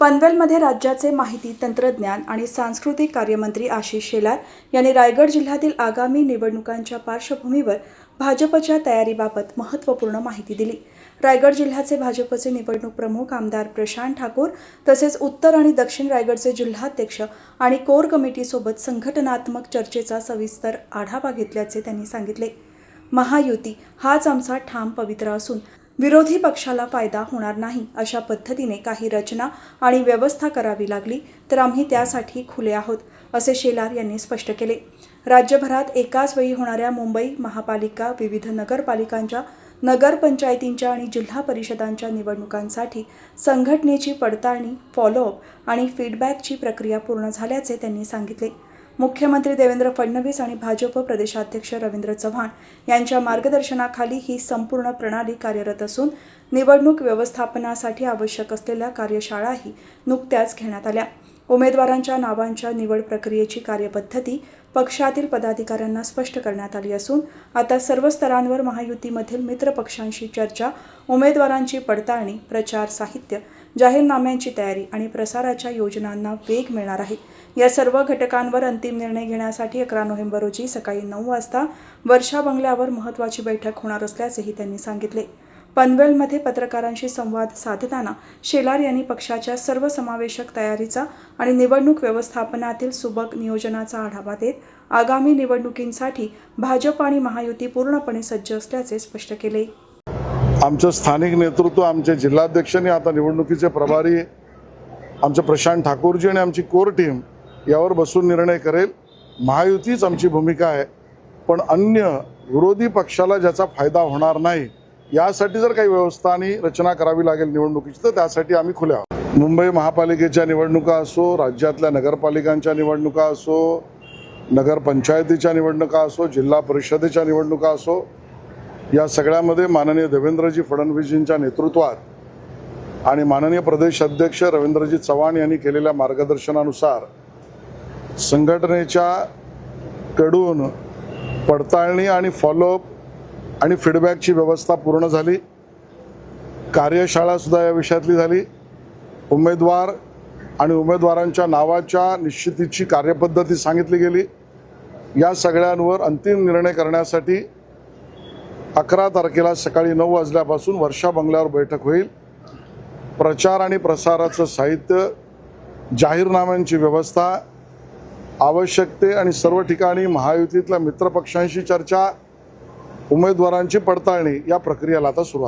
पनवेलमध्ये राज्याचे माहिती तंत्रज्ञान आणि सांस्कृतिक कार्यमंत्री आशिष शेलार यांनी रायगड जिल्ह्यातील आगामी निवडणुकांच्या पार्श्वभूमीवर भाजपच्या तयारीबाबत महत्त्वपूर्ण माहिती दिली. रायगड जिल्ह्याचे भाजपचे निवडणूक प्रमुख आमदार प्रशांत ठाकूर तसेच उत्तर आणि दक्षिण रायगडचे जिल्हाध्यक्ष आणि कोर कमिटीसोबत संघटनात्मक चर्चेचा सविस्तर आढावा घेतल्याचे त्यांनी सांगितले. महायुती हाच आमचा ठाम पवित्र असून विरोधी पक्षाला फायदा होणार नाही अशा पद्धतीने काही रचना आणि व्यवस्था करावी लागली तर आम्ही त्यासाठी खुले आहोत असे शेलार यांनी स्पष्ट केले. राज्यभरात एकाच वेळी होणाऱ्या मुंबई महापालिका विविध नगरपालिकांच्या नगरपंचायतींच्या आणि जिल्हा परिषदांच्या निवडणुकांसाठी संघटनेची पडताळणी फॉलोअप आणि फीडबॅकची प्रक्रिया पूर्ण झाल्याचे त्यांनी सांगितले. मुख्यमंत्री देवेंद्र फडणवीस आणि भाजप प्रदेशाध्यक्ष रवींद्र चव्हाण यांच्या मार्गदर्शनाखाली ही संपूर्ण प्रणाली कार्यरत असून निवडणूक व्यवस्थापनासाठी आवश्यक असलेल्या कार्यशाळाही नुकत्याच घेण्यात आल्या. उमेदवारांच्या नावांच्या निवड प्रक्रियेची कार्यपद्धती पक्षातील पदाधिकाऱ्यांना स्पष्ट करण्यात आली असून आता सर्व स्तरांवर महायुतीमधील मित्रपक्षांशी चर्चा उमेदवारांची पडताळणी प्रचार साहित्य जाहीरनाम्यांची तयारी आणि प्रसाराच्या योजनांना वेग मिळणार आहे. या सर्व घटकांवर अंतिम निर्णय घेण्यासाठी अकरा नोव्हेंबर रोजी सकाळी नऊ वाजता वर्षा बंगल्यावर महत्त्वाची बैठक होणार असल्याचेही त्यांनी सांगितले. पनवेलमध्ये पत्रकारांशी संवाद साधताना शेलार यांनी पक्षाच्या सर्वसमावेशक तयारीचा आणि निवडणूक व्यवस्थापनातील सुबक नियोजनाचा आढावा देत आगामी निवडणुकींसाठी भाजप आणि महायुती पूर्णपणे सज्ज असल्याचे स्पष्ट केले. आमचं स्थानिक नेतृत्व आमचे जिल्हाध्यक्षांनी आता निवडणुकीचे प्रभारी आमचे प्रशांत ठाकूरजी आणि आमची कोर टीम यावर बसून निर्णय करेल. महायुतीच आमची भूमिका आहे. पण अन्य विरोधी पक्षाला ज्याचा फायदा होणार नाही यासाठी जर काही व्यवस्था आणि रचना करावी लागेल निवडणुकीची तर त्यासाठी आम्ही खुल्या आहोत. मुंबई महापालिकेच्या निवडणुका असो राज्यातल्या नगरपालिकांच्या निवडणुका असो नगरपंचायतीच्या निवडणुका असो जिल्हा परिषदेच्या निवडणुका असो या सगळ्यामध्ये माननीय देवेंद्रजी फडणवीसजींच्या नेतृत्वात आणि माननीय प्रदेश अध्यक्ष रवींद्रजी चव्हाण यांनी केलेल्या मार्गदर्शनानुसार संघटनेच्या कडून पडताळणी आणि फॉलोअप आणि फीडबॅकची व्यवस्था पूर्ण झाली. कार्यशाळासुद्धा या विषयातली झाली. उमेदवार आणि उमेदवारांच्या नावाच्या निश्चितीची कार्यपद्धती सांगितली गेली. या सगळ्यांवर अंतिम निर्णय करण्यासाठी अकरा तारखेला सकाळी नऊ वाजल्यापासून वर्षा बंगल्यावर बैठक होईल. प्रचार आणि प्रसाराचं साहित्य जाहीरनाम्यांची व्यवस्था आवश्यकते आणि सर्व ठिकाणी महायुतीतल्या मित्रपक्षांशी चर्चा उमेदवारांची पडताळणी या प्रक्रियेला आता सुरुवात.